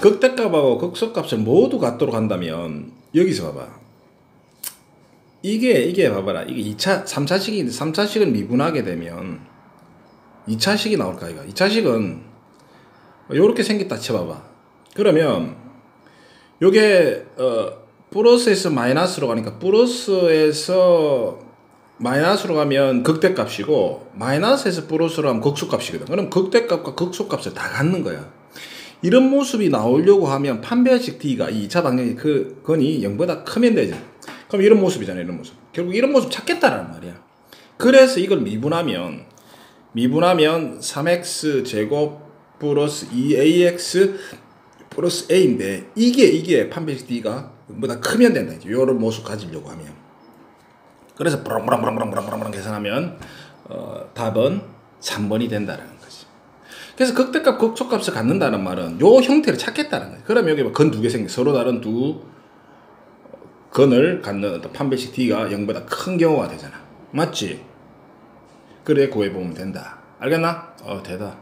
극대값하고 극소값을 모두 갖도록 한다면 여기서 봐봐. 이게 이게 봐봐라. 이게 2차 3차식인데 3차식을 미분하게 되면 2차식이 나올까 이거. 2차식은 요렇게 생겼다 쳐 봐봐. 그러면 요게 어 플러스에서 마이너스로 가니까 플러스에서 마이너스로 가면 극대값이고 마이너스에서 플러스로 가면 극소값이거든. 그럼 극대값과 극소값을 다 갖는 거야. 이런 모습이 나오려고 하면 판별식 D가 이 2차 방정식 그 건이 0보다 크면 되죠. 그럼 이런 모습이잖아, 이런 모습. 결국 이런 모습 찾겠다라는 말이야. 그래서 이걸 미분하면 미분하면 3x 제곱 플러스 2ax 플러스 a인데 이게 이게 판별식 D가 0보다 크면 된다. 이런 모습 가지려고 하면. 그래서 브랑브랑브랑브랑브랑브랑 계산하면 어, 답은 3번이 된다라는. 그래서 극대값, 극소값을 갖는다는 말은 요 형태를 찾겠다는 거예요. 그러면 여기 건 두 개 생겨 서로 다른 두 건을 갖는 어떤 판별식 D가 0보다 큰 경우가 되잖아. 맞지? 그래 구해보면 된다. 알겠나? 어, 되다.